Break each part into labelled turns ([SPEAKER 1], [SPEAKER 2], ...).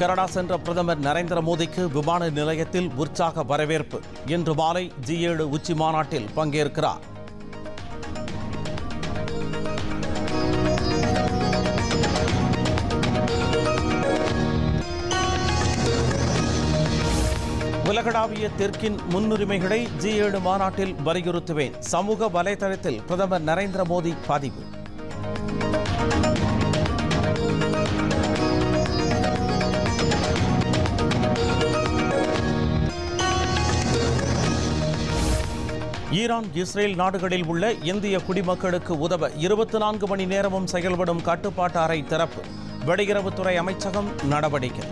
[SPEAKER 1] Canada சென்ற பிரதமர் நரேந்திர மோடிக்கு விமான நிலையத்தில் உற்சாக வரவேற்பு. இன்று மாலை ஜி ஏழு உச்சி மாநாட்டில் பங்கேற்கிறார். உலகளாவிய தெற்கின் முன்னுரிமைகளை ஜி ஏழு மாநாட்டில் வலியுறுத்துவேன். சமூக வலைதளத்தில் பிரதமர் நரேந்திர மோடி பதிவு. ஈரான் இஸ்ரேல் நாடுகளில் உள்ள இந்திய குடிமக்களுக்கு உதவ இருபத்தி நான்கு மணி நேரமும் செயல்படும் கட்டுப்பாட்டு அறை திறப்பு. வெளியுறவுத்துறை அமைச்சகம் நடவடிக்கை.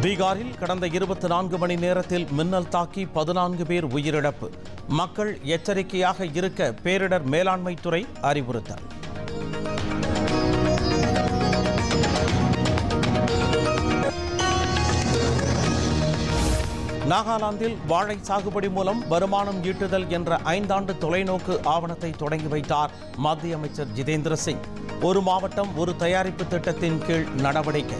[SPEAKER 1] பீகாரில் கடந்த இருபத்தி நான்கு மணி நேரத்தில் மின்னல் தாக்கி பதினான்கு பேர் உயிரிழப்பு. மக்கள் எச்சரிக்கையாக இருக்க பேரிடர் மேலாண்மை துறை அறிவுறுத்தல். நாகாலாந்தில் வாழை சாகுபடி மூலம் வருமானம் ஈட்டுதல் என்ற ஐந்தாண்டு தொலைநோக்கு ஆவணத்தை தொடங்கி வைத்தார் மத்திய அமைச்சர் ஜிதேந்திர சிங். ஒரு மாவட்டம் ஒரு தயாரிப்பு திட்டத்தின் கீழ் நடவடிக்கை.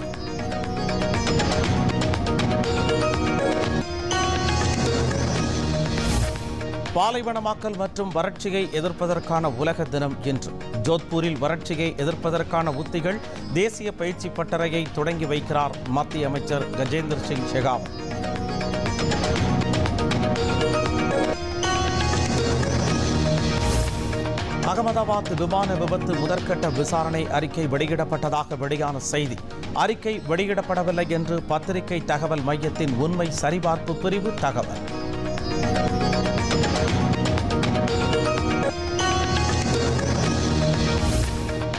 [SPEAKER 1] பாலைவனமாக்கல் மற்றும் வறட்சியை எதிர்ப்பதற்கான உலக தினம் இன்று. ஜோத்பூரில் வறட்சியை எதிர்ப்பதற்கான உத்திகள் தேசிய பயிற்சி பட்டறையை தொடங்கி வைக்கிறார் மத்திய அமைச்சர் கஜேந்திர சிங் ஷெகாவத். அகமதாபாத் விமான விபத்து முதற்கட்ட விசாரணை அறிக்கை வெளியிடப்பட்டதாக வெளியான செய்தி. அறிக்கை வெளியிடப்படவில்லை என்று பத்திரிகை தகவல் மையத்தின் உண்மை சரிபார்ப்பு பிரிவு தகவல்.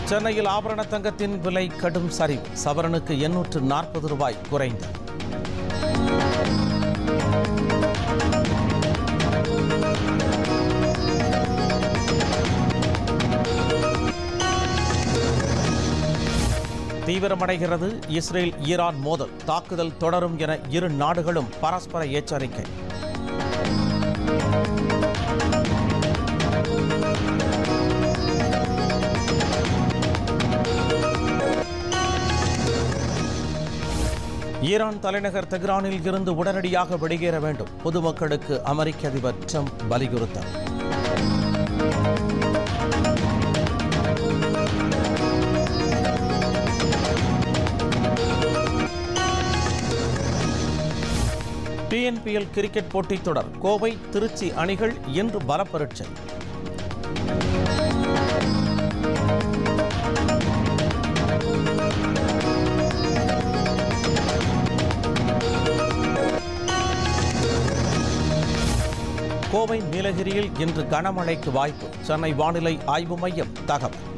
[SPEAKER 1] சென்னையில் ஆபரண தங்கத்தின் விலை கடும் சரிவு. சவரனுக்கு எண்ணூற்று நாற்பது ரூபாய் குறைந்தது. தீவிரமடைகிறது இஸ்ரேல் ஈரான் மோதல். தாக்குதல் தொடரும் என இரு நாடுகளும் பரஸ்பர எச்சரிக்கை. ஈரான் தலைநகர் தெஹ்ரானில் இருந்து உடனடியாக வெளியேற வேண்டும். பொதுமக்களுக்கு அமெரிக்க அதிபர் ட்ரம்ப் வலியுறுத்தல். ஐஎன்பிஎல் கிரிக்கெட் போட்டித் தொடர். கோவை திருச்சி அணிகள் இன்று பலப்பரட்சை கோவை நீலகிரியில் இன்று கனமழைக்கு வாய்ப்பு. சென்னை வானிலை ஆய்வு மையம் தகவல்.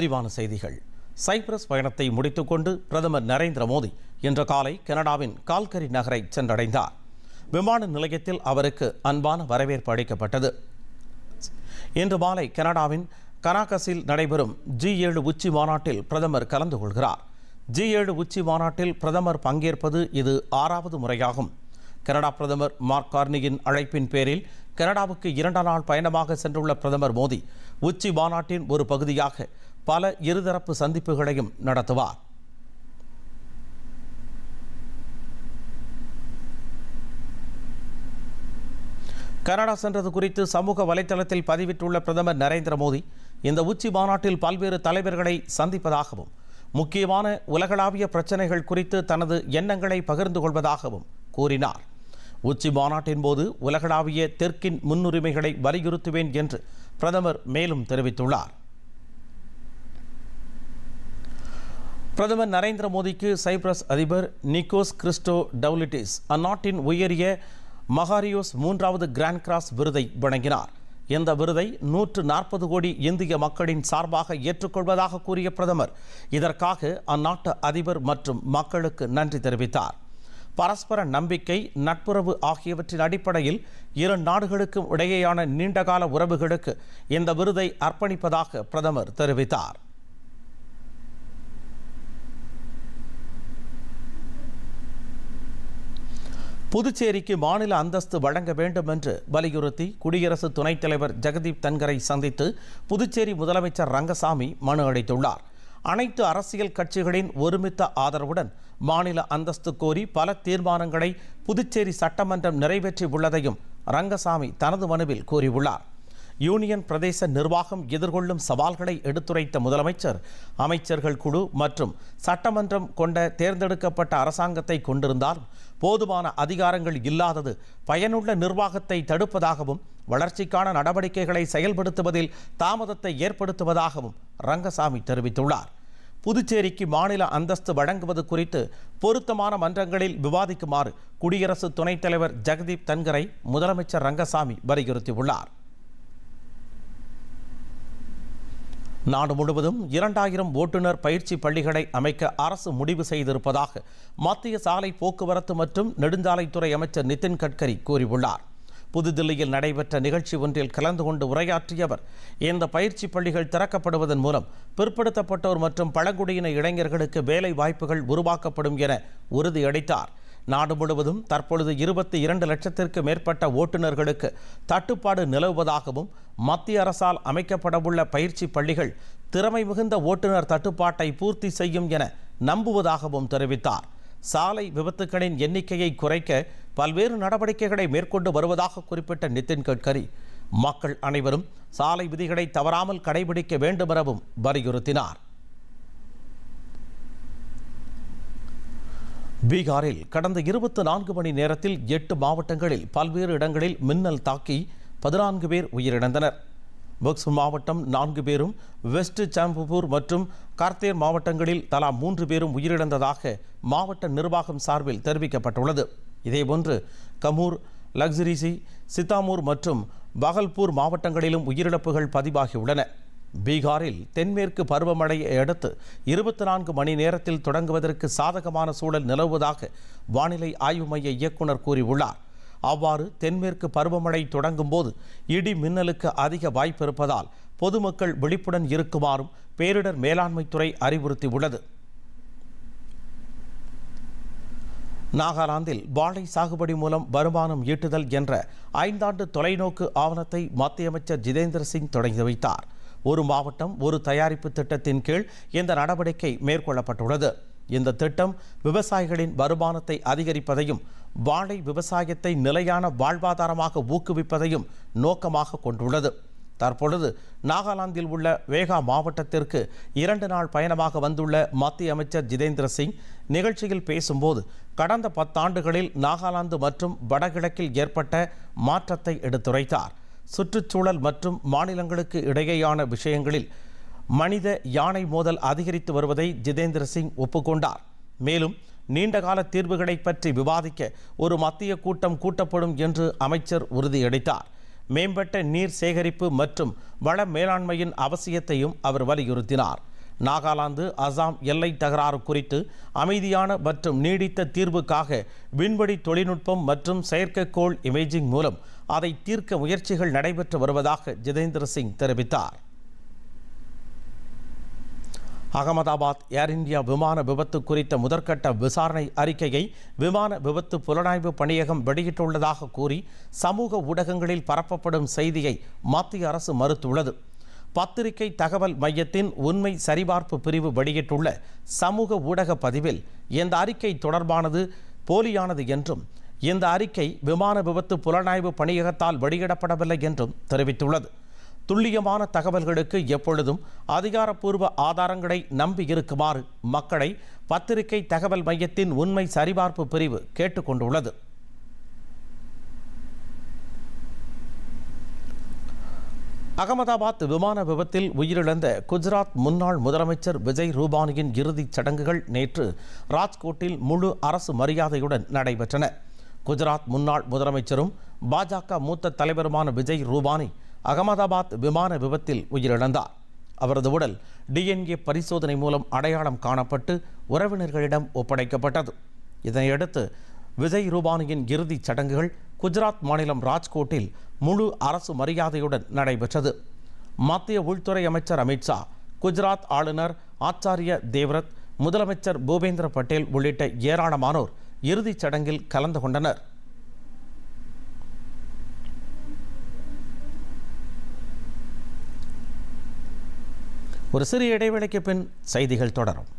[SPEAKER 1] விரிவான செய்திகள். சைப்ரஸ் பயணத்தை முடித்துக்கொண்டு பிரதமர் நரேந்திர மோடி இன்று காலை கனடாவின் கால்கரி நகரை சென்றடைந்தார். விமான நிலையத்தில் அவருக்கு அன்பான வரவேற்பு அளிக்கப்பட்டது. இன்று மாலை கனடாவின் கனாகஸில் நடைபெறும் ஜி ஏழு உச்சி மாநாட்டில் பிரதமர் கலந்து கொள்கிறார். ஜி ஏழு உச்சி மாநாட்டில் பிரதமர் பங்கேற்பது இது ஆறாவது முறையாகும். கனடா பிரதமர் மார்க் கார்னியின் அழைப்பின் பேரில் கனடாவுக்கு இரண்டு நாள் பயணமாக சென்றுள்ள பிரதமர் மோடி உச்சி மாநாட்டின் ஒரு பகுதியாக பல இருதரப்பு சந்திப்புகளையும் நடத்துவார். கனடா சென்றது குறித்து சமூக வலைதளத்தில் பதிவிட்டுள்ள பிரதமர் நரேந்திர மோடி இந்த உச்சி மாநாட்டில் பல்வேறு தலைவர்களை சந்திப்பதாகவும் முக்கியமான உலகளாவிய பிரச்சனைகள் குறித்து தனது எண்ணங்களை பகிர்ந்து கொள்வதாகவும் கூறினார். உச்சி மாநாட்டின் போது உலகளாவிய தெற்கின் முன்னுரிமைகளை வலியுறுத்துவேன் என்று பிரதமர் மேலும் தெரிவித்துள்ளார். பிரதமர் நரேந்திர மோடிக்கு சைப்ரஸ் அதிபர் நிக்கோஸ் கிறிஸ்டோ டவுலிட்டிஸ் அந்நாட்டின் உயரிய மகாரியோஸ் மூன்றாவது கிராண்ட் கிராஸ் விருதை வழங்கினார். இந்த விருதை நூற்று நாற்பது கோடி இந்திய மக்களின் சார்பாக ஏற்றுக்கொள்வதாக கூறிய பிரதமர் இதற்காக அந்நாட்டு அதிபர் மற்றும் மக்களுக்கு நன்றி தெரிவித்தார். பரஸ்பர நம்பிக்கை நட்புறவு ஆகியவற்றின் அடிப்படையில் இரு நாடுகளுக்கும் இடையேயான நீண்டகால உறவுகளுக்கு இந்த விருதை அர்ப்பணிப்பதாக பிரதமர் தெரிவித்தார். புதுச்சேரிக்கு மாநில அந்தஸ்து வழங்க வேண்டும் என்று வலியுறுத்தி குடியரசு துணைத் தலைவர் ஜெகதீப் தன்கரை சந்தித்து புதுச்சேரி முதலமைச்சர் ரங்கசாமி மனு அளித்துள்ளார். அனைத்து அரசியல் கட்சிகளின் ஒருமித்த ஆதரவுடன் மாநில அந்தஸ்து கோரி பல தீர்மானங்களை புதுச்சேரி சட்டமன்றம் நிறைவேற்றி உள்ளதையும் ரங்கசாமி தனது மனுவில் கூறியுள்ளார். யூனியன் பிரதேச நிர்வாகம் எதிர்கொள்ளும் சவால்களை எடுத்துரைத்த முதலமைச்சர் அமைச்சர்கள் குழு மற்றும் சட்டமன்றம் கொண்ட தேர்ந்தெடுக்கப்பட்ட அரசாங்கத்தை கொண்டிருந்தாலும் போதுமான அதிகாரங்கள் இல்லாதது பயனுள்ள நிர்வாகத்தை தடுப்பதாகவும் வளர்ச்சிக்கான நடவடிக்கைகளை செயல்படுத்துவதில் தாமதத்தை ஏற்படுத்துவதாகவும் ரங்கசாமி தெரிவித்துள்ளார். புதுச்சேரிக்கு மாநில அந்தஸ்து வழங்குவது குறித்து பொருத்தமான மன்றங்களில் விவாதிக்குமாறு குடியரசு துணைத் தலைவர் ஜெகதீப் தன்கரை முதலமைச்சர் ரங்கசாமி வலியுறுத்தியுள்ளார். நாடு முழுவதும் இரண்டாயிரம் ஓட்டுநர் பயிற்சி பள்ளிகளை அமைக்க அரசு முடிவு செய்திருப்பதாக மத்திய சாலை போக்குவரத்து மற்றும் நெடுஞ்சாலைத்துறை அமைச்சர் நிதின் கட்கரி கூறியுள்ளார். புதுதில்லியில் நடைபெற்ற நிகழ்ச்சி ஒன்றில் கலந்து கொண்டு உரையாற்றிய அவர் இந்த பயிற்சி பள்ளிகள் திறக்கப்படுவதன் மூலம் பிற்படுத்தப்பட்டோர் மற்றும் பழங்குடியின இளைஞர்களுக்கு வேலை வாய்ப்புகள் உருவாக்கப்படும் என உறுதியளித்தார். நாடு முழுவதும் தற்பொழுது இருபத்தி இரண்டு லட்சத்திற்கு மேற்பட்ட ஓட்டுநர்களுக்கு தட்டுப்பாடு நிலவுவதாகவும் மத்திய அரசால் அமைக்கப்படவுள்ள பயிற்சி பள்ளிகள் திறமை மிகுந்த ஓட்டுநர் தட்டுப்பாட்டை பூர்த்தி செய்யும் என நம்புவதாகவும் தெரிவித்தார். சாலை விபத்துகளின் எண்ணிக்கையை குறைக்க பல்வேறு நடவடிக்கைகளை மேற்கொண்டு வருவதாக குறிப்பிட்ட நிதின் கட்கரி. மக்கள் அனைவரும் சாலை விதிகளை தவறாமல் கடைபிடிக்க வேண்டுமெனவும் வலியுறுத்தினார். பீகாரில் கடந்த இருபத்தி நான்கு மணி நேரத்தில் எட்டு மாவட்டங்களில் பல்வேறு இடங்களில் மின்னல் தாக்கி பதினான்கு பேர் உயிரிழந்தனர். பக்ஸ் மாவட்டம் நான்கு பேரும் வெஸ்ட் சாம்பூர் மற்றும் கார்த்தேர் மாவட்டங்களில் தலா மூன்று பேரும் உயிரிழந்ததாக மாவட்ட நிர்வாகம் சார்பில் தெரிவிக்கப்பட்டுள்ளது. இதேபோன்று கமூர் லக்ஸரிசி சித்தாமூர் மற்றும் பகல்பூர் மாவட்டங்களிலும் உயிரிழப்புகள் பதிவாகியுள்ளன. பீகாரில் தென்மேற்கு பருவமழையை அடுத்து இருபத்தி நான்கு மணி நேரத்தில் தொடங்குவதற்கு சாதகமான சூழல் நிலவுவதாக வானிலை ஆய்வு மைய இயக்குனர் கூறியுள்ளார். அவ்வாறு தென்மேற்கு பருவமழை தொடங்கும் போது இடி மின்னலுக்கு அதிக வாய்ப்பு இருப்பதால் பொதுமக்கள் விழிப்புடன் இருக்குமாறும் பேரிடர் மேலாண்மைத்துறை அறிவுறுத்தியுள்ளது. நாகாலாந்தில் வாழை சாகுபடி மூலம் வருமானம் ஈட்டுதல் என்ற ஐந்தாண்டு தொலைநோக்கு ஆவணத்தை மத்திய அமைச்சர் ஜிதேந்திர சிங் தொடங்கி வைத்தார். ஒரு மாவட்டம் ஒரு தயாரிப்பு திட்டத்தின் கீழ் இந்த நடவடிக்கை மேற்கொள்ளப்பட்டுள்ளது. இந்த திட்டம் விவசாயிகளின் வருமானத்தை அதிகரிப்பதையும் வாழை விவசாயத்தை நிலையான வாழ்வாதாரமாக ஊக்குவிப்பதையும் நோக்கமாக கொண்டுள்ளது. தற்பொழுது நாகாலாந்தில் உள்ள வேகா மாவட்டத்திற்கு இரண்டு நாள் பயணமாக வந்துள்ள மத்திய அமைச்சர் ஜிதேந்திர சிங் நிகழ்ச்சியில் பேசும்போது கடந்த பத்தாண்டுகளில் நாகாலாந்து மற்றும் வடகிழக்கில் ஏற்பட்ட மாற்றத்தை எடுத்துரைத்தார். சுற்றுச்சூழல் மற்றும் மாநிலங்களுக்கு இடையேயான விஷயங்களில் மனித யானை மோதல் அதிகரித்து வருவதை ஜிதேந்திர சிங் ஒப்புக்கொண்டார். மேலும் நீண்டகால தீர்வுகளை பற்றி விவாதிக்க ஒரு மத்திய கூட்டம் கூட்டப்படும் என்று அமைச்சர் உறுதியளித்தார். மேம்பட்ட நீர் சேகரிப்பு மற்றும் வள மேலாண்மையின் அவசியத்தையும் அவர் வலியுறுத்தினார். நாகாலாந்து அசாம் எல்லை தகராறு குறித்து அமைதியான மற்றும் நீடித்த தீர்வுக்காக விண்வெளி தொழில்நுட்பம் மற்றும் செயற்கைக்கோள் இமேஜிங் மூலம் அதை தீர்க்க முயற்சிகள் நடைபெற்று வருவதாக ஜிதேந்திர சிங் தெரிவித்தார். அகமதாபாத் ஏர் இந்தியா விமான விபத்து குறித்த முதற்கட்ட விசாரணை அறிக்கையை விமான விபத்து புலனாய்வு பணியகம் வெளியிட்டுள்ளதாக கூறி சமூக ஊடகங்களில் பரப்பப்படும் செய்தியை மத்திய அரசு மறுத்துள்ளது. பத்திரிகை தகவல் மையத்தின் உண்மை சரிபார்ப்பு பிரிவு வெளியிட்டுள்ள சமூக ஊடக பதிவில் இந்த அறிக்கை தொடர்பானது போலியானது என்றும் இந்த அறிக்கை விமான விபத்து புலனாய்வு பணியகத்தால் வெளியிடப்படவில்லை என்றும் தெரிவித்துள்ளது. துல்லியமான தகவல்களுக்கு எப்பொழுதும் அதிகாரப்பூர்வ ஆதாரங்களை நம்பி இருக்குமாறு மக்களை பத்திரிகை தகவல் மையத்தின் உண்மை சரிபார்ப்பு பிரிவு கேட்டுக்கொண்டுள்ளது. அகமதாபாத் விமான விபத்தில் உயிரிழந்த குஜராத் முன்னாள் முதலமைச்சர் விஜய் ரூபானியின் இறுதிச் சடங்குகள் நேற்று ராஜ்கோட்டில் முழு அரசு மரியாதையுடன் நடைபெற்றன. குஜராத் முன்னாள் முதலமைச்சரும் பாஜக மூத்த தலைவருமான விஜய் ரூபானி அகமதாபாத் விமான விபத்தில் உயிரிழந்தார். அவரது உடல் டிஎன்ஏ பரிசோதனை மூலம் அடையாளம் காணப்பட்டு உறவினர்களிடம் ஒப்படைக்கப்பட்டது. இதனையடுத்து விஜய் ரூபானியின் இறுதிச் சடங்குகள் குஜராத் மாநிலம் ராஜ்கோட்டில் முழு அரசு மரியாதையுடன் நடைபெற்றது. மத்திய உள்துறை அமைச்சர் அமித்ஷா குஜராத் ஆளுநர் ஆச்சாரிய தேவ்ரத் முதலமைச்சர் பூபேந்திர பட்டேல் உள்ளிட்ட ஏராளமானோர் இறுதிச் சடங்கில் கலந்து கொண்டனர். ஒரு சிறிய இடைவேளைக்கு பின் செய்திகள் தொடரும்.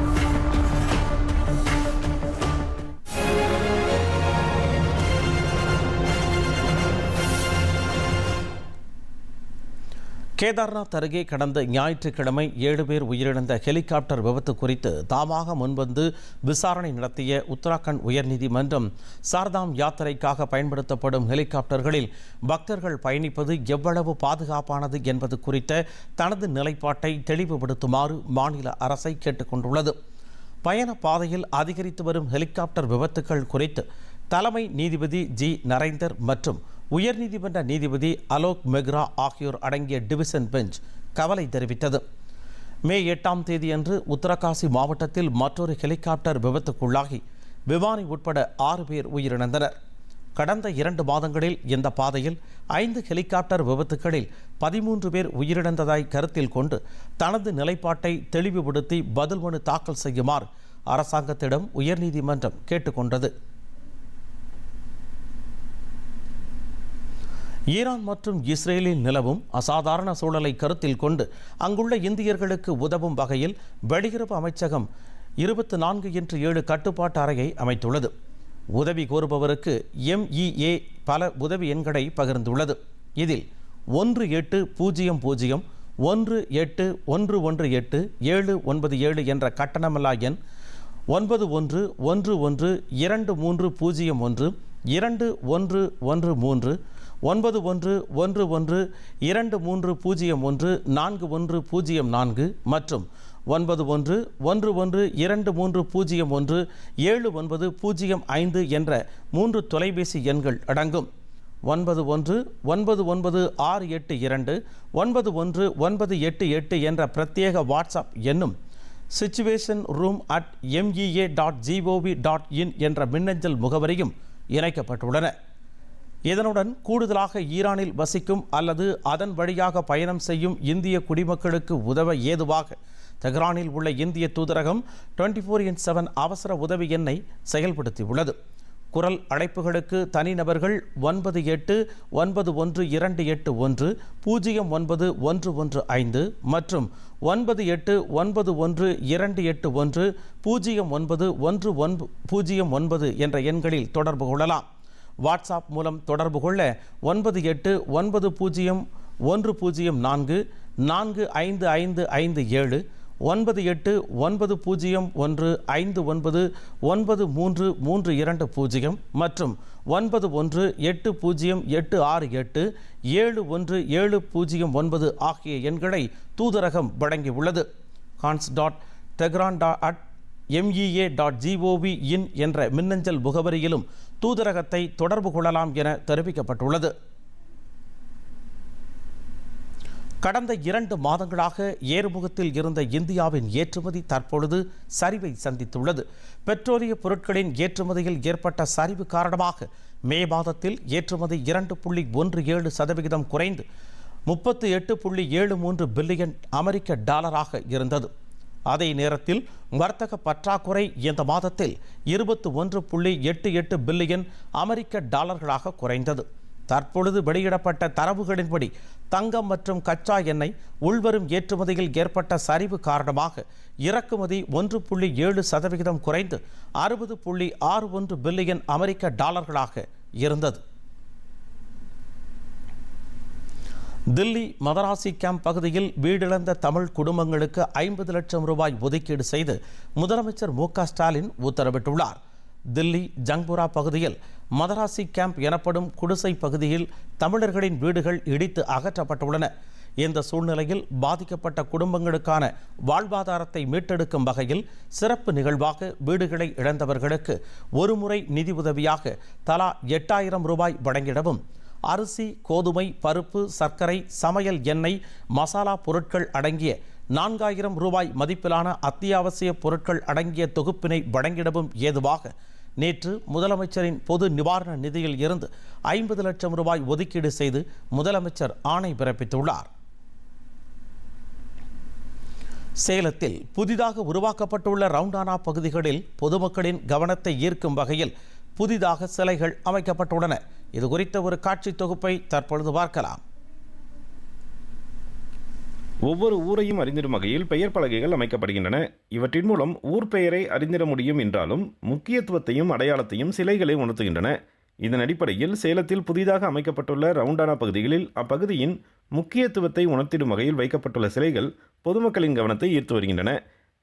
[SPEAKER 1] கேதார்நாத் அருகே கடந்த ஞாயிற்றுக்கிழமை ஏழு பேர் உயிரிழந்த ஹெலிகாப்டர் விபத்து குறித்து தாமாக முன்வந்து விசாரணை நடத்திய உத்தராகண்ட் உயர்நீதிமன்றம் சார்தாம் யாத்திரைக்காக பயன்படுத்தப்படும் ஹெலிகாப்டர்களில் பக்தர்கள் பயணிப்பது எவ்வளவு பாதுகாப்பானது என்பது குறித்த தனது நிலைப்பாட்டை தெளிவுபடுத்துமாறு மாநில அரசை கேட்டுக்கொண்டுள்ளது. பயண பாதையில் அதிகரித்து வரும் ஹெலிகாப்டர் விபத்துக்கள் குறித்து தலைமை நீதிபதி ஜி. நரேந்தர் மற்றும் உயர்நீதிமன்ற நீதிபதி அலோக் மெக்ரா ஆகியோர் அடங்கிய டிவிஷன் பெஞ்ச் கவலை தெரிவித்தது. மே எட்டாம் தேதியன்று உத்தரகாசி மாவட்டத்தில் மற்றொரு ஹெலிகாப்டர் விபத்துக்குள்ளாகி விமானி உட்பட ஆறு பேர் உயிரிழந்தனர். கடந்த இரண்டு மாதங்களில் இந்த பாதையில் ஐந்து ஹெலிகாப்டர் விபத்துகளில் பதிமூன்று பேர் உயிரிழந்ததாய் கருத்தில் கொண்டு தனது நிலைப்பாட்டை தெளிவுபடுத்தி பதில் மனு தாக்கல் செய்யுமாறு அரசாங்கத்திடம் உயர்நீதிமன்றம் கேட்டுக்கொண்டது. ஈரான் மற்றும் இஸ்ரேலில் நிலவும் அசாதாரண சூழலை கருத்தில் கொண்டு அங்குள்ள இந்தியர்களுக்கு உதவும் வகையில் வெளியுறவு அமைச்சகம் இருபத்தி நான்கு என்று ஏழு கட்டுப்பாட்டு அறையை அமைத்துள்ளது. உதவி கோருபவருக்கு எம்இஏ பல உதவி எண்களை பகிர்ந்துள்ளது. இதில் ஒன்று எட்டு பூஜ்ஜியம் பூஜ்ஜியம் ஒன்று எட்டு ஒன்று ஒன்று எட்டு ஏழு ஒன்பது ஏழு என்ற கட்டணமில்லா எண் ஒன்பது ஒன்று ஒன்று ஒன்று இரண்டு மூன்று பூஜ்ஜியம் ஒன்று இரண்டு ஒன்று ஒன்று மூன்று ஒன்பது ஒன்று ஒன்று ஒன்று இரண்டு மூன்று பூஜ்ஜியம் ஒன்று நான்கு ஒன்று பூஜ்ஜியம் நான்கு மற்றும் ஒன்பது ஒன்று ஒன்று ஒன்று இரண்டு மூன்று பூஜ்ஜியம் ஒன்று ஏழு ஒன்பது பூஜ்ஜியம் ஐந்து என்ற மூன்று தொலைபேசி எண்கள் அடங்கும். ஒன்பது ஒன்று ஒன்பது ஒன்பது ஆறு எட்டு இரண்டு ஒன்பது ஒன்று ஒன்பது எட்டு எட்டு என்ற பிரத்யேக வாட்ஸ்அப் எண்ணும் situation room at MEA dot gov dot in என்ற மின்னஞ்சல் முகவரியும் இணைக்கப்பட்டுள்ளன. இதனுடன் கூடுதலாக ஈரானில் வசிக்கும் அல்லது அதன் வழியாக பயணம் செய்யும் இந்திய குடிமக்களுக்கு உதவ ஏதுவாக தெஹ்ரானில் உள்ள இந்திய தூதரகம் டுவெண்ட்டி ஃபோர் இன் செவன் அவசர உதவி எண்ணை செயல்படுத்தியுள்ளது. குரல் அழைப்புகளுக்கு தனிநபர்கள் ஒன்பது எட்டு ஒன்பது ஒன்று இரண்டு எட்டு ஒன்று பூஜ்ஜியம் ஒன்பது ஒன்று ஒன்று ஐந்து மற்றும் ஒன்பது எட்டு ஒன்பது ஒன்று இரண்டு எட்டு ஒன்று பூஜ்ஜியம் ஒன்பது ஒன்று ஒன்பது பூஜ்ஜியம் ஒன்பது என்ற எண்களில் தொடர்பு கொள்ளலாம். வாட்ஸ்அப் மூலம் தொடர்பு கொள்ள ஒன்பது எட்டு ஒன்பது பூஜ்ஜியம் ஒன்று பூஜ்ஜியம் நான்கு நான்கு ஐந்து ஐந்து ஐந்து ஏழு ஒன்பது எட்டு ஒன்பது பூஜ்ஜியம் ஒன்று ஐந்து ஒன்பது ஒன்பது மூன்று மூன்று இரண்டு பூஜ்ஜியம் மற்றும் ஒன்பது ஒன்று எட்டு பூஜ்ஜியம் எட்டு ஆறு எட்டு ஏழு ஒன்று ஏழு பூஜ்ஜியம் ஒன்பது ஆகிய எண்களை தூதரகம் வழங்கியுள்ளது. கான்ஸ் டாட் டெக்ரான் டா at MEA dot gov in என்ற மின்னஞ்சல் முகவரியிலும் தூதரகத்தை தொடர்பு கொள்ளலாம் என தெரிவிக்கப்பட்டுள்ளது. கடந்த இரண்டு மாதங்களாக ஏறுமுகத்தில் இருந்த இந்தியாவின் ஏற்றுமதி தற்பொழுது சரிவை சந்தித்துள்ளது. பெட்ரோலிய பொருட்களின் ஏற்றுமதியில் ஏற்பட்ட சரிவு காரணமாக மே மாதத்தில் ஏற்றுமதி இரண்டு புள்ளி ஒன்று ஏழு சதவிகிதம் குறைந்து முப்பத்து எட்டு புள்ளி ஏழு மூன்று பில்லியன் அமெரிக்க டாலராக இருந்தது. அதே நேரத்தில் வர்த்தக பற்றாக்குறை இந்த மாதத்தில் இருபத்து ஒன்று புள்ளி எட்டு எட்டு பில்லியன் அமெரிக்க டாலர்களாக குறைந்தது. தற்பொழுது வெளியிடப்பட்ட தரவுகளின்படி தங்கம் மற்றும் கச்சா எண்ணெய் உள்வரும் ஏற்றுமதியில் ஏற்பட்ட சரிவு காரணமாக இறக்குமதி ஒன்று புள்ளி ஏழு சதவிகிதம் குறைந்து அறுபது புள்ளி ஆறு ஒன்று பில்லியன் அமெரிக்க டாலர்களாக இருந்தது. தில்லி மதராசி கேம்ப் பகுதியில் வீடிழந்த தமிழ் குடும்பங்களுக்கு ஐம்பது லட்சம் ரூபாய் ஒதுக்கீடு செய்து முதலமைச்சர் மு க ஸ்டாலின் உத்தரவிட்டுள்ளார். தில்லி ஜங்புரா பகுதியில் மதராசி கேம்ப் எனப்படும் குடிசை பகுதியில் தமிழர்களின் வீடுகள் இடித்து அகற்றப்பட்டுள்ளன. இந்த சூழ்நிலையில் பாதிக்கப்பட்ட குடும்பங்களுக்கான வாழ்வாதாரத்தை மீட்டெடுக்கும் வகையில் சிறப்பு நிகழ்வாக வீடுகளை இழந்தவர்களுக்கு ஒருமுறை நிதி உதவியாக தலா எட்டாயிரம் ரூபாய் வழங்கிடவும் அரிசி கோதுமை பருப்பு சர்க்கரை சமையல் எண்ணெய் மசாலா பொருட்கள் அடங்கிய நான்காயிரம் ரூபாய் மதிப்பிலான அத்தியாவசிய பொருட்கள் அடங்கிய தொகுப்பினை வழங்கிடவும் ஏதுவாக நேற்று முதலமைச்சரின் பொது நிவாரண நிதியில் இருந்து ஐம்பது லட்சம் ரூபாய் ஒதுக்கீடு செய்து முதலமைச்சர் ஆணை பிறப்பித்துள்ளார். சேலத்தில் புதிதாக உருவாக்கப்பட்டுள்ள ரவுண்டானா பகுதிகளில் பொதுமக்களின் கவனத்தை ஈர்க்கும் வகையில் புதிதாக சிலைகள் அமைக்கப்பட்டுள்ளன. இது குறித்த ஒரு காட்சி தொகுப்பை தற்பொழுது பார்க்கலாம்.
[SPEAKER 2] ஒவ்வொரு ஊரையும் அறிந்திடும் வகையில் பெயர் பலகைகள் அமைக்கப்படுகின்றன. இவற்றின் மூலம் ஊர் பெயரை அறிந்திட முடியும் என்றாலும் முக்கியத்துவத்தையும் அடையாளத்தையும் சிலைகளை உணர்த்துகின்றன. இதன் அடிப்படையில் சேலத்தில் புதிதாக அமைக்கப்பட்டுள்ள ரவுண்டானா பகுதிகளில் அப்பகுதியின் முக்கியத்துவத்தை உணர்த்திடும் வகையில் வைக்கப்பட்டுள்ள சிலைகள் பொதுமக்களின் கவனத்தை ஈர்த்து வருகின்றன.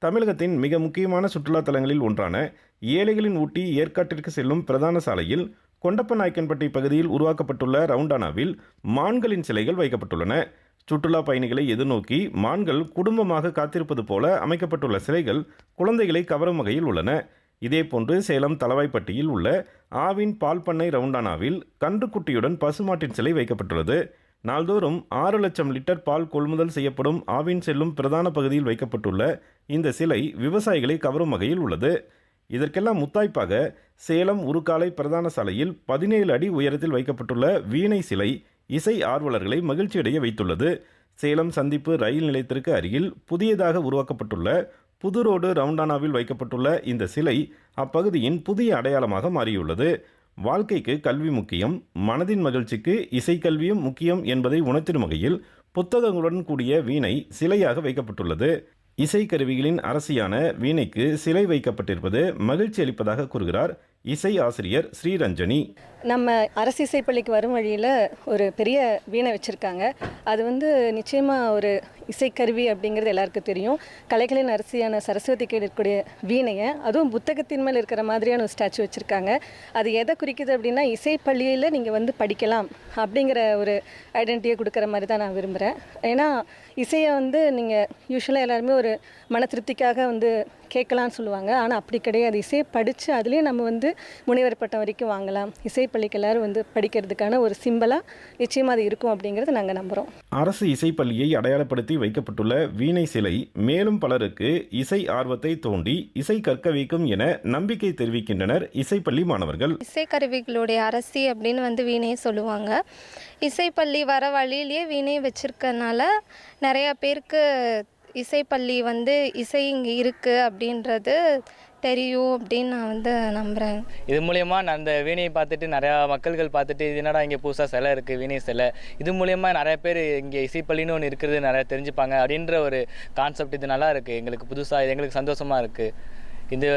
[SPEAKER 2] தமிழகத்தின் மிக முக்கியமான சுற்றுலா தலங்களில் ஒன்றான ஏழைகளின் ஊட்டி ஏற்காட்டிற்கு செல்லும் பிரதான சாலையில் கொண்டப்ப நாயக்கன்பட்டி பகுதியில் உருவாக்கப்பட்டுள்ள ரவுண்டானாவில் மான்களின் சிலைகள் வைக்கப்பட்டுள்ளன. சுற்றுலா பயணிகளை எதிர்நோக்கி மான்கள் குடும்பமாக காத்திருப்பது போல அமைக்கப்பட்டுள்ள சிலைகள் குழந்தைகளை கவரும் வகையில் உள்ளன. இதேபோன்று சேலம் தலவாய்ப்பட்டியில் உள்ள ஆவின் பால் பண்ணை ரவுண்டானாவில் கன்றுக்குட்டியுடன் பசுமாட்டின் சிலை வைக்கப்பட்டுள்ளது. நாள்தோறும் ஆறு லட்சம் லிட்டர் பால் கொள்முதல் செய்யப்படும் ஆவின் செல்லும் பிரதான பகுதியில் வைக்கப்பட்டுள்ள இந்த சிலை விவசாயிகளை கவரும் வகையில் உள்ளது. இதற்கெல்லாம் முத்தாய்ப்பாக சேலம் உருக்காலை பிரதான சாலையில் பதினேழு அடி உயரத்தில் வைக்கப்பட்டுள்ள வீணை சிலை இசை ஆர்வலர்களை மகிழ்ச்சியடைய வைத்துள்ளது. சேலம் சந்திப்பு ரயில் நிலையத்திற்கு அருகில் புதியதாக உருவாக்கப்பட்டுள்ள புது ரோடு ரவுண்டானாவில் வைக்கப்பட்டுள்ள இந்த சிலை அப்பகுதியின் புதிய அடையாளமாக மாறியுள்ளது. வாழ்க்கைக்கு கல்வி முக்கியம் மனதின் மகிழ்ச்சிக்கு இசைக்கல்வியும் முக்கியம் என்பதை உணர்த்திடும் வகையில் புத்தகங்களுடன் கூடிய வீணை சிலையாக வைக்கப்பட்டுள்ளது. இசைக்கருவிகளின் அரசியான வீணைக்கு சிலை வைக்கப்பட்டிருப்பது மகிழ்ச்சி அளிப்பதாக கூறுகிறார் இசை ஆசிரியர் ஸ்ரீரஞ்சனி.
[SPEAKER 3] நம்ம அரசு இசைப்பள்ளிக்கு வரும் வழியில் ஒரு பெரிய வீணை வச்சுருக்காங்க. அது வந்து நிச்சயமாக ஒரு இசைக்கருவி அப்படிங்கிறது எல்லாருக்கும் தெரியும். கலைகளின் அரசியான சரஸ்வதிக்கு இருக்கக்கூடிய வீணையை அதுவும் புத்தகத்தின் மேல் இருக்கிற மாதிரியான ஒரு ஸ்டாச்சு வச்சுருக்காங்க. அது எதை குறிக்குது அப்படின்னா இசைப்பள்ளியில் நீங்கள் வந்து படிக்கலாம் அப்படிங்கிற ஒரு ஐடென்டிட்டியை கொடுக்குற மாதிரி தான் நான் விரும்புகிறேன் ஏன்னா இசையை வந்து நீங்கள் யூஸ்வலாக எல்லாருமே ஒரு மன திருப்திக்காக வந்து கேட்கலான்னு சொல்லுவாங்க. ஆனால் அப்படி கிடையாது. இசையை படித்து அதுலேயும் நம்ம வந்து முனைவர் பட்டம் வரைக்கும் வாங்கலாம். இசைப்பள்ளிக்கு எல்லாரும் வந்து படிக்கிறதுக்கான ஒரு சிம்பலாக நிச்சயமாக அது இருக்கும் அப்படிங்கிறத நாங்கள் நம்புகிறோம்
[SPEAKER 2] அரசு இசைப்பள்ளியை அடையாளப்படுத்தி வைக்கப்பட்டுள்ள வீணை சிலை மேலும் பலருக்கு இசை ஆர்வத்தை தோண்டி இசை கற்க வைக்கும் என நம்பிக்கை தெரிவிக்கின்றனர் இசைப்பள்ளி மாணவர்கள்.
[SPEAKER 4] இசைக்கருவிகளுடைய அரசி அப்படின்னு வந்து வீணையை சொல்லுவாங்க. இசைப்பள்ளி வர வழியிலேயே வீணை வச்சிருக்கனால நிறைய பேருக்கு இசைப்பள்ளி வந்து இசை இங்கே இருக்குது அப்படின்றது தெரியும் அப்படின்னு நான் வந்து நம்புகிறேன்
[SPEAKER 5] இது மூலயமா நான் அந்த வீணையை பார்த்துட்டு நிறையா மக்கள்கள் பார்த்துட்டு இது என்னடா இங்கே புதுசாக சிலை இருக்குது வீணை சிலை. இது மூலயமா நிறைய பேர் இங்கே இசைப்பள்ளின்னு ஒன்று இருக்கிறது நிறையா தெரிஞ்சுப்பாங்க அப்படின்ற ஒரு கான்செப்ட் இது நல்லா இருக்குது எங்களுக்கு புதுசாக இது எங்களுக்கு சந்தோஷமாக இருக்குது இந்த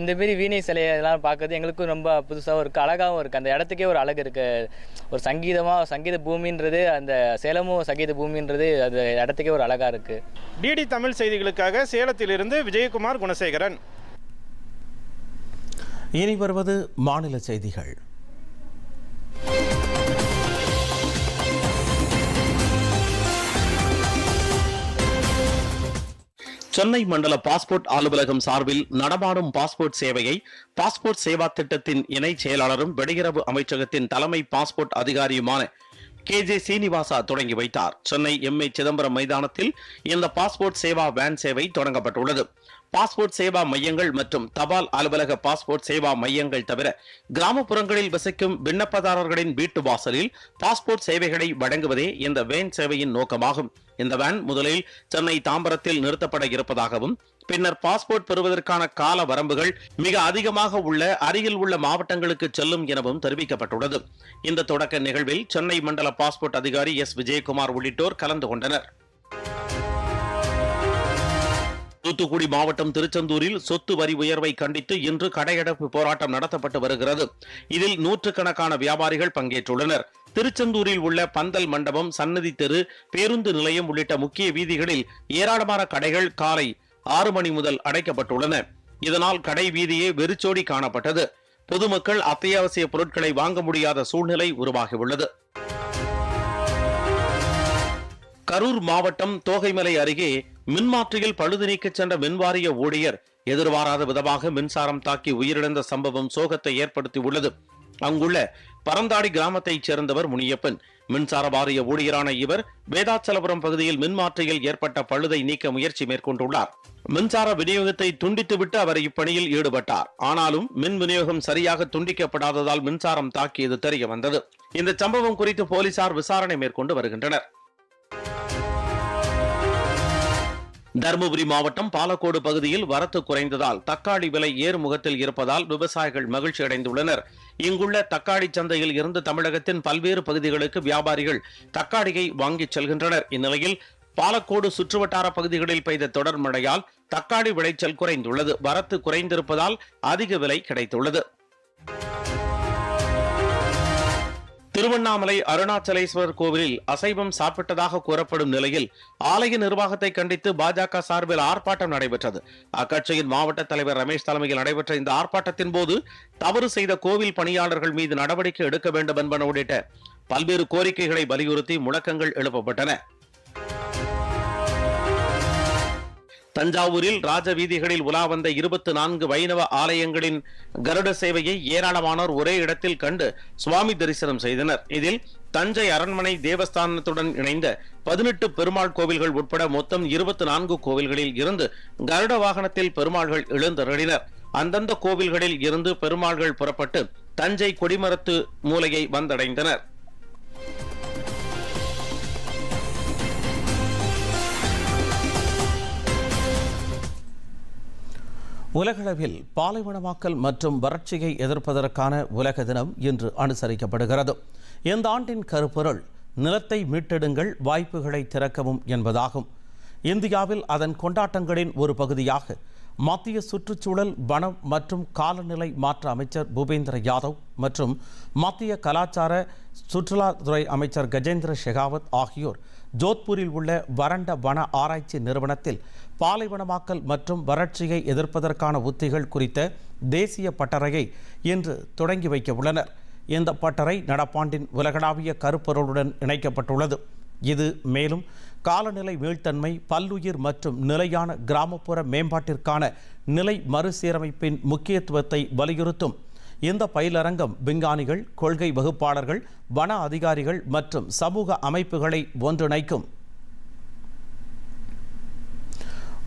[SPEAKER 5] இந்த மாரி வீணை சிலையை எல்லாம் பார்க்கறது எங்களுக்கும் ரொம்ப புதுசாகவும் இருக்குது அழகாகவும் இருக்குது அந்த இடத்துக்கே ஒரு அழகு இருக்குது ஒரு சங்கீதமாக சங்கீத பூமின்றது அந்த சேலமும் சங்கீத பூமின்றது அந்த இடத்துக்கே ஒரு அழகாக இருக்குது
[SPEAKER 6] டிடி தமிழ் செய்திகளுக்காக சேலத்திலிருந்து விஜயகுமார் குணசேகரன்.
[SPEAKER 1] இனி வருவது மாநில செய்திகள். சென்னை மண்டல பாஸ்போர்ட் அலுவலகம் சார்பில் நடமாடும் பாஸ்போர்ட் சேவையை பாஸ்போர்ட் சேவா திட்டத்தின் இணை செயலாளரும் வெளியுறவு அமைச்சகத்தின் தலைமை பாஸ்போர்ட் அதிகாரியுமான கே ஜே சீனிவாசா தொடங்கி வைத்தார். சென்னை எம் ஏ சிதம்பரம் மைதானத்தில் இந்த பாஸ்போர்ட் சேவா வேன் சேவை தொடங்கப்பட்டுள்ளது. பாஸ்போர்ட் சேவா மையங்கள் மற்றும் தபால் அலுவலக பாஸ்போர்ட் சேவா மையங்கள் தவிர கிராமப்புறங்களில் வசிக்கும் விண்ணப்பதாரர்களின் வீட்டு வாசலில் பாஸ்போர்ட் சேவைகளை வழங்குவதே இந்த வேன் சேவையின் நோக்கமாகும். இந்த வேன் முதலில் சென்னை தாம்பரத்தில் நிறுத்தப்பட இருப்பதாகவும் பின்னர் பாஸ்போர்ட் பெறுவதற்கான கால வரம்புகள் மிக அதிகமாக உள்ள அருகில் உள்ள மாவட்டங்களுக்கு செல்லும் எனவும் தெரிவிக்கப்பட்டுள்ளது. இந்த தொடக்க நிகழ்வில் சென்னை மண்டல பாஸ்போர்ட் அதிகாரி எஸ். விஜயகுமார் உள்ளிட்டோர் கலந்து கொண்டனர். தூத்துக்குடி மாவட்டம் திருச்செந்தூரில் சொத்து வரி உயர்வை கண்டித்து இன்று கடையடைப்பு போராட்டம் நடத்தப்பட்டு வருகிறது. இதில் நூற்றுக்கணக்கான வியாபாரிகள் பங்கேற்றுள்ளனர். திருச்செந்தூரில் உள்ள பந்தல் மண்டபம் சன்னதி தெரு பேருந்து நிலையம் உள்ளிட்ட முக்கிய வீதிகளில் ஏராளமான கடைகள் காலை ஆறு மணி முதல் அடைக்கப்பட்டுள்ளன. இதனால் கடை வீதியே வெறிச்சோடி காணப்பட்டது. பொதுமக்கள் அத்தியாவசிய பொருட்களை வாங்க முடியாத சூழ்நிலை உருவாகியுள்ளது. கரூர் மாவட்டம் தோகைமலை அருகே மின்மாற்றியில் பழுது நீக்கச் சென்ற மின்வாரிய ஊழியர் எதிர்பாராத விதமாக மின்சாரம் தாக்கி உயிரிழந்த சம்பவம் சோகத்தை ஏற்படுத்தியுள்ளது. அங்குள்ள பரந்தாடி கிராமத்தைச் சேர்ந்தவர் முனியப்பன். மின்சார வாரிய ஊழியரான இவர் வேதாச்சலபுரம் பகுதியில் மின்மாற்றியில் ஏற்பட்ட பழுதை நீக்க முயற்சி மேற்கொண்டுள்ளார். மின்சார விநியோகத்தை துண்டித்துவிட்டு அவர் இப்பணியில் ஈடுபட்டார். ஆனாலும் மின் விநியோகம் சரியாக துண்டிக்கப்படாததால் மின்சாரம் தாக்கியது தெரிய வந்தது இந்த சம்பவம் குறித்து போலீசார் விசாரணை மேற்கொண்டு வருகின்றனர். தருமபுரி மாவட்டம் பாலக்கோடு பகுதியில் வரத்து குறைந்ததால் தக்காளி விலை ஏறுமுகத்தில் இருப்பதால் விவசாயிகள் மகிழ்ச்சி அடைந்துள்ளனர். இங்குள்ள தக்காளி சந்தையில் இருந்து தமிழகத்தின் பல்வேறு பகுதிகளுக்கு வியாபாரிகள் தக்காளியை வாங்கிச் செல்கின்றனர். இந்நிலையில் பாலக்கோடு சுற்றுவட்டார பகுதிகளில் பெய்த தொடர் மழையால் தக்காளி விளைச்சல் குறைந்துள்ளது. வரத்து குறைந்திருப்பதால் அதிக விலை கிடைத்துள்ளது. திருவண்ணாமலை அருணாச்சலேஸ்வரர் கோவிலில் அசைவம் சாப்பிட்டதாக கூறப்படும் நிலையில் ஆலய நிர்வாகத்தை கண்டித்து பாஜக சார்பில் ஆர்ப்பாட்டம் நடைபெற்றது. அக்கட்சியின் மாவட்ட தலைவர் ரமேஷ் தலைமையில் நடைபெற்ற இந்த ஆர்ப்பாட்டத்தின் போது தவறு செய்த கோவில் பணியாளர்கள் மீது நடவடிக்கை எடுக்க வேண்டும் என்பன உள்ளிட்ட பல்வேறு கோரிக்கைகளை வலியுறுத்தி முழக்கங்கள் எழுப்பப்பட்டன. தஞ்சாவூரில் ராஜ வீதிகளில் உலா வந்த இருபத்தி நான்கு வைணவ ஆலயங்களின் கருட சேவையை ஏராளமானோர் ஒரே இடத்தில் கண்டு சுவாமி தரிசனம் செய்தனர். இதில் தஞ்சை அரண்மனை தேவஸ்தானத்துடன் இணைந்த பதினெட்டு பெருமாள் கோவில்கள் உட்பட மொத்தம் இருபத்தி நான்கு கோவில்களில் இருந்து கருட வாகனத்தில் பெருமாள்கள் எழுந்தருளினர். அந்தந்த கோவில்களில் இருந்து பெருமாள்கள் புறப்பட்டு தஞ்சை கொடிமரத்து மூலையை வந்தடைந்தனர். உலகளவில் பாலைவனமாக்கல் மற்றும் வறட்சியை எதிர்ப்பதற்கான உலக தினம் இன்று அனுசரிக்கப்படுகிறது. இந்த ஆண்டின் கருப்பொருள் நிலத்தை மீட்டெடுங்கள் வாய்ப்புகளை திறக்கவும் என்பதாகும். இந்தியாவில் அதன் கொண்டாட்டங்களின் ஒரு பகுதியாக மத்திய சுற்றுச்சூழல் வனம் மற்றும் காலநிலை மாற்ற அமைச்சர் பூபேந்திர யாதவ் மற்றும் மத்திய கலாச்சார சுற்றுலாத்துறை அமைச்சர் கஜேந்திர ஷெகாவத் ஆகியோர் ஜோத்பூரில் உள்ள வறண்ட வன ஆராய்ச்சி நிறுவனத்தில் பாலைவனமாக்கல் மற்றும் வறட்சியை எதிர்ப்பதற்கான உத்திகள் குறித்த தேசிய பட்டறையை இன்று தொடங்கி வைக்க உள்ளனர். இந்த பட்டறை நடப்பாண்டின் உலகளாவிய கருப்பொருளுடன் இணைக்கப்பட்டுள்ளது. இது மேலும் காலநிலை மீள்தன்மை பல்லுயிர் மற்றும் நிலையான கிராமப்புற மேம்பாட்டிற்கான நிலை மறுசீரமைப்பின் முக்கியத்துவத்தை வலியுறுத்தும். இந்த பயிலரங்கம் விஞ்ஞானிகள் கொள்கை வகுப்பாளர்கள் வன அதிகாரிகள் மற்றும் சமூக அமைப்புகளை ஒன்றிணைக்கும்.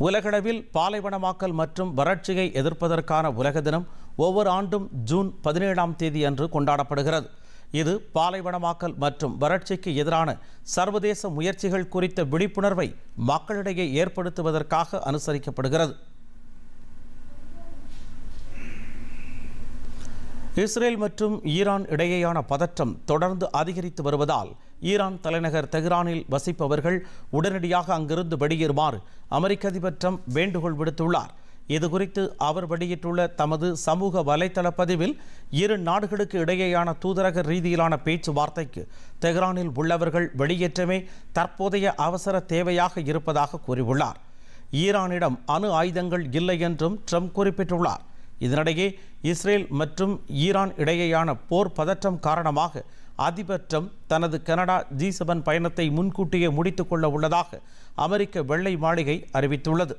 [SPEAKER 1] உலகளவில் பாலைவனமாக்கல் மற்றும் வறட்சியை எதிர்ப்பதற்கான உலக தினம் ஒவ்வொரு ஆண்டும் ஜூன் பதினேழாம் தேதி அன்று கொண்டாடப்படுகிறது. இது பாலைவனமாக்கல் மற்றும் வறட்சிக்கு எதிரான சர்வதேச முயற்சிகள் குறித்த விழிப்புணர்வை மக்களிடையே ஏற்படுத்துவதற்காக அனுசரிக்கப்படுகிறது. இஸ்ரேல் மற்றும் ஈரான் இடையேயான பதற்றம் தொடர்ந்து அதிகரித்து வருவதால் ஈரான் தலைநகர் தெஹ்ரானில் வசிப்பவர்கள் உடனடியாக அங்கிருந்து வெளியேறுமாறு அமெரிக்க அதிபர் ட்ரம்ப் வேண்டுகோள் விடுத்துள்ளார். இதுகுறித்து அவர் வெளியிட்டுள்ள தமது சமூக வலைதள பதிவில் இரு நாடுகளுக்கு இடையேயான தூதரக ரீதியிலான பேச்சுவார்த்தைக்கு தெஹ்ரானில் உள்ளவர்கள் வெளியேற்றமே தற்போதைய அவசர தேவையாக இருப்பதாக கூறியுள்ளார். ஈரானிடம் அணு ஆயுதங்கள் இல்லை என்றும் ட்ரம்ப் குறிப்பிட்டுள்ளார். இதனிடையே இஸ்ரேல் மற்றும் ஈரான் இடையேயான போர் பதற்றம் காரணமாக அதிபர் ட்ரம்ப் தனது கனடா ஜி செவன் பயணத்தை முன்கூட்டியே முடித்துக் கொள்ள உள்ளதாக அமெரிக்க வெள்ளை மாளிகை அறிவித்துள்ளது.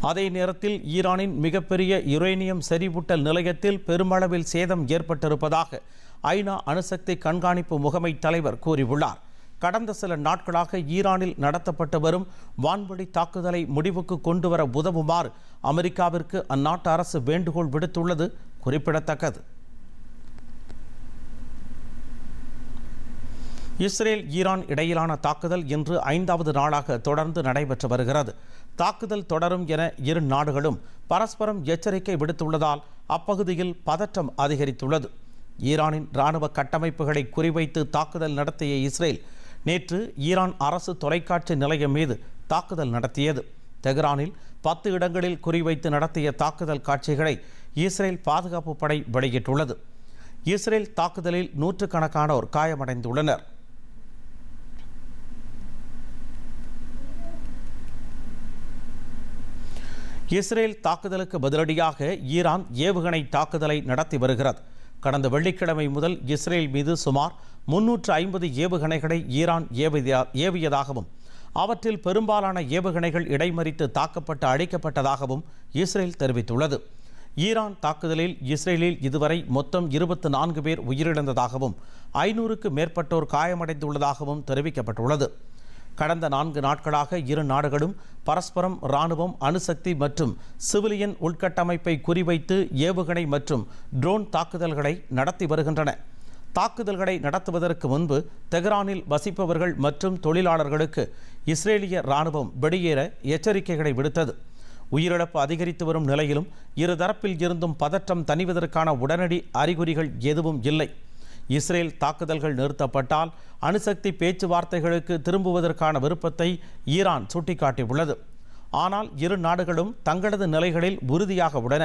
[SPEAKER 1] அதே நேரத்தில் ஈரானின் மிகப்பெரிய யுரேனியம் செறிவூட்டல் நிலையத்தில் பெருமளவில் சேதம் ஏற்பட்டிருப்பதாக ஐநா அணுசக்தி கண்காணிப்பு முகமை தலைவர் கூறியுள்ளார். கடந்த சில நாட்களாக ஈரானில் நடத்தப்பட்டு வரும் வான்வழி தாக்குதலை முடிவுக்கு கொண்டுவர உதவுமாறு அமெரிக்காவிற்கு அந்நாட்டு அரசு வேண்டுகோள் விடுத்துள்ளது குறிப்பிடத்தக்கது. இஸ்ரேல் ஈரான் இடையிலான தாக்குதல் இன்று ஐந்தாவது நாளாக தொடர்ந்து நடைபெற்று வருகிறது. தாக்குதல் தொடரும் என இரு நாடுகளும் பரஸ்பரம் எச்சரிக்கை விடுத்துள்ளதால் அப்பகுதியில் பதற்றம் அதிகரித்துள்ளது. ஈரானின் இராணுவ கட்டமைப்புகளை குறிவைத்து தாக்குதல் நடத்திய இஸ்ரேல் நேற்று ஈரான் அரசு தொலைக்காட்சி நிலையம் மீது தாக்குதல் நடத்தியது. தெஹ்ரானில் பத்து இடங்களில் குறிவைத்து நடத்திய தாக்குதல் காட்சிகளை இஸ்ரேல் பாதுகாப்பு படை வெளியிட்டுள்ளது. இஸ்ரேல் தாக்குதலில் நூற்றுக்கணக்கானோர் காயமடைந்துள்ளனர். இஸ்ரேல் தாக்குதலுக்கு பதிலடியாக ஈரான் ஏவுகணை தாக்குதலை நடத்தி வருகிறது. கடந்த வெள்ளிக்கிழமை முதல் இஸ்ரேல் மீது சுமார் முன்னூற்று ஐம்பது ஏவுகணைகளை ஈரான் ஏவிய- ஏவியதாகவும் அவற்றில் பெரும்பாலான ஏவுகணைகள் இடைமறித்து தாக்கப்பட்டு அழிக்கப்பட்டதாகவும் இஸ்ரேல் தெரிவித்துள்ளது. ஈரான் தாக்குதலில் இஸ்ரேலில் இதுவரை மொத்தம் இருபத்து நான்கு பேர் உயிரிழந்ததாகவும் ஐநூறுக்கு மேற்பட்டோர் காயமடைந்துள்ளதாகவும் தெரிவிக்கப்பட்டுள்ளது. கடந்த நான்கு நாட்களாக இரு நாடுகளும் பரஸ்பரம் இராணுவம் அணுசக்தி மற்றும் சிவிலியன் உள்கட்டமைப்பை குறிவைத்து ஏவுகணை மற்றும் ட்ரோன் தாக்குதல்களை நடத்தி வருகின்றன. தாக்குதல்களை நடத்துவதற்கு முன்பு தெஹ்ரானில் வசிப்பவர்கள் மற்றும் தொழிலாளர்களுக்கு இஸ்ரேலிய இராணுவம் வெளியேற எச்சரிக்கைகளை விடுத்தது. உயிரிழப்பு அதிகரித்து வரும் நிலையிலும் இருதரப்பில் இருந்தும் பதற்றம் தணிவதற்கான உடனடி அறிகுறிகள் எதுவும் இல்லை. இஸ்ரேல் தாக்குதல்கள் நிறுத்தப்பட்டால் அணுசக்தி பேச்சுவார்த்தைகளுக்கு திரும்புவதற்கான விருப்பத்தை ஈரான் சுட்டிக்காட்டியுள்ளது. ஆனால் இரு நாடுகளும் தங்களது நிலைகளில் உறுதியாக உள்ளன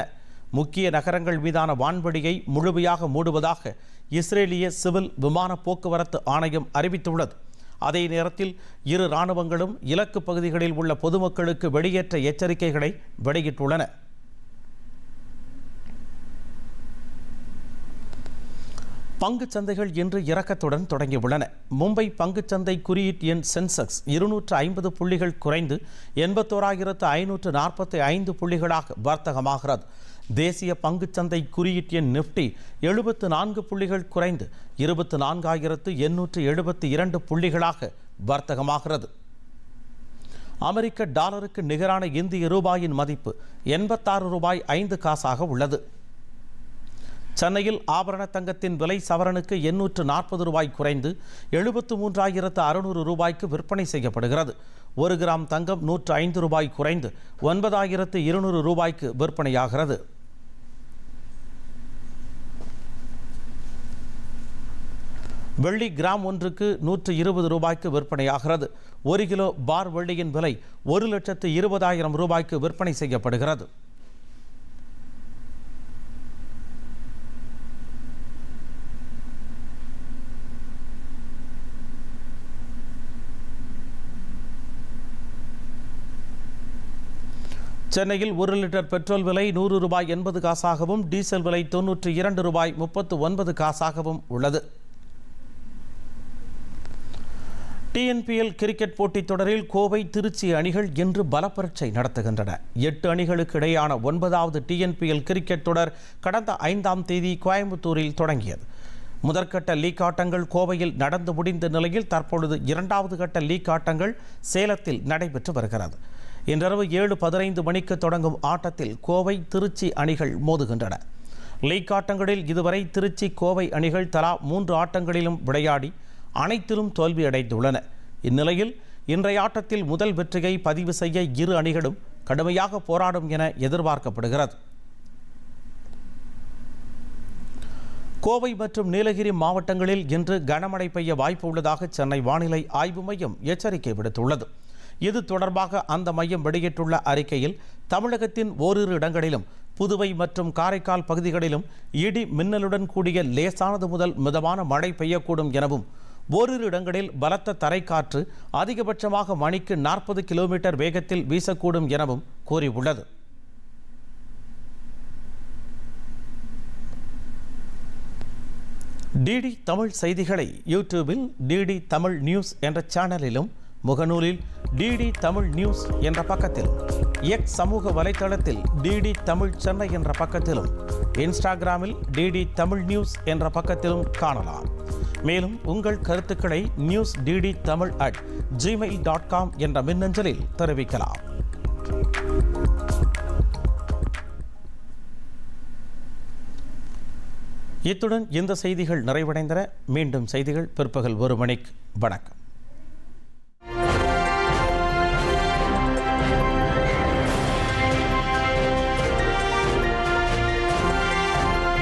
[SPEAKER 1] முக்கிய நகரங்கள் மீதான வான்வெடியை முழுமையாக மூடுவதாக இஸ்ரேலிய சிவில் விமான போக்குவரத்து ஆணையம் அறிவித்துள்ளது. அதே நேரத்தில் இரு இராணுவங்களும் இலக்கு பகுதிகளில் உள்ள பொதுமக்களுக்கு வெளியேற்ற எச்சரிக்கைகளை வெளியிட்டுள்ளன. பங்குச் சந்தைகள் இன்று இறக்கத்துடன் தொடங்கியுள்ளன. மும்பை பங்குச் சந்தை குறியீட்டு எண் சென்செக்ஸ் இருநூற்று ஐம்பது புள்ளிகள் குறைந்து எண்பத்தோராயிரத்து ஐநூற்று நாற்பத்தி ஐந்து புள்ளிகளாக வர்த்தகமாகிறது. தேசிய பங்குச்சந்தை குறியீட்டு எண் நிஃப்டி எழுபத்து நான்கு புள்ளிகள் குறைந்து இருபத்து நான்காயிரத்து எண்ணூற்று எழுபத்தி இரண்டு புள்ளிகளாக வர்த்தகமாகிறது. அமெரிக்க டாலருக்கு நிகரான இந்திய ரூபாயின் மதிப்பு எண்பத்தாறு ரூபாய் ஐந்து காசாக உள்ளது. சென்னையில் ஆபரண தங்கத்தின் விலை சவரனுக்கு எண்ணூற்று நாற்பது ரூபாய் குறைந்து எழுபத்து மூன்றாயிரத்து அறுநூறு ரூபாய்க்கு விற்பனை செய்யப்படுகிறது. ஒரு கிராம் தங்கம் நூற்று ஐந்து ரூபாய் குறைந்து ஒன்பதாயிரத்து இருநூறு ரூபாய்க்கு விற்பனையாகிறது. வெள்ளி கிராம் ஒன்றுக்கு நூற்று இருபது ரூபாய்க்கு விற்பனையாகிறது. ஒரு கிலோ பார் வெள்ளியின் விலை ஒரு லட்சத்து இருபதாயிரம் ரூபாய்க்கு விற்பனை செய்யப்படுகிறது. சென்னையில் ஒரு லிட்டர் பெட்ரோல் விலை நூறு ரூபாய் எண்பது காசாகவும் டீசல் விலை தொன்னூற்றி இரண்டு ரூபாய் முப்பத்து ஒன்பது காசாகவும் உள்ளது. டிஎன்பிஎல் கிரிக்கெட் போட்டித் தொடரில் கோவை திருச்சி அணிகள் இன்று பலப்பரட்சை நடத்துகின்றன. எட்டு அணிகளுக்கு இடையான ஒன்பதாவது டிஎன்பிஎல் கிரிக்கெட் தொடர் கடந்த ஐந்தாம் தேதி கோயம்புத்தூரில் தொடங்கியது. முதற்கட்ட லீக் ஆட்டங்கள் கோவையில் நடந்து முடிந்த நிலையில் தற்பொழுது இரண்டாவது கட்ட லீக் ஆட்டங்கள் சேலத்தில் நடைபெற்று வருகிறது. இன்றிரவு ஏழு பதினைந்து மணிக்கு தொடங்கும் ஆட்டத்தில் கோவை திருச்சி அணிகள் மோதுகின்றன. லீக் ஆட்டங்களில் இதுவரை திருச்சி கோவை அணிகள் தலா மூன்று ஆட்டங்களிலும் விளையாடி அனைத்திலும் தோல்வியடைந்துள்ளன. இந்நிலையில் இன்றைய ஆட்டத்தில் முதல் வெற்றியை பதிவு செய்ய இரு அணிகளும் கடுமையாக போராடும் என எதிர்பார்க்கப்படுகிறது. கோவை மற்றும் நீலகிரி மாவட்டங்களில் இன்று கனமழை பெய்ய வாய்ப்பு உள்ளதாக சென்னை வானிலை ஆய்வு மையம் எச்சரிக்கை விடுத்துள்ளது. இது தொடர்பாக அந்த மையம் வெளியிட்டுள்ள அறிக்கையில் தமிழகத்தின் ஓரிரு இடங்களிலும் புதுவை மற்றும் காரைக்கால் பகுதிகளிலும் இடி மின்னலுடன் கூடிய லேசானது முதல் மிதமான மழை பெய்யக்கூடும் எனவும் ஓரிரு இடங்களில் பலத்த தரைக்காற்று அதிகபட்சமாக மணிக்கு நாற்பது கிலோமீட்டர் வேகத்தில் வீசக்கூடும் எனவும் கூறியுள்ளது. டிடி தமிழ் செய்திகளை யூடியூபில் டிடி தமிழ் நியூஸ் என்ற சேனலிலும் முகநூலில் டிடி தமிழ் நியூஸ் என்ற பக்கத்திலும் எக்ஸ் சமூக வலைத்தளத்தில் டிடி தமிழ் சென்னை என்ற பக்கத்திலும் இன்ஸ்டாகிராமில் டிடி தமிழ் நியூஸ் என்ற பக்கத்திலும் காணலாம். மேலும் உங்கள் கருத்துக்களை news DD Tamil at Gmail dot com என்ற மின்னஞ்சலில் தெரிவிக்கலாம். இத்துடன் இந்த செய்திகள் நிறைவடைந்தன. மீண்டும் செய்திகள் பிற்பகல் ஒரு மணிக்கு. வணக்கம்.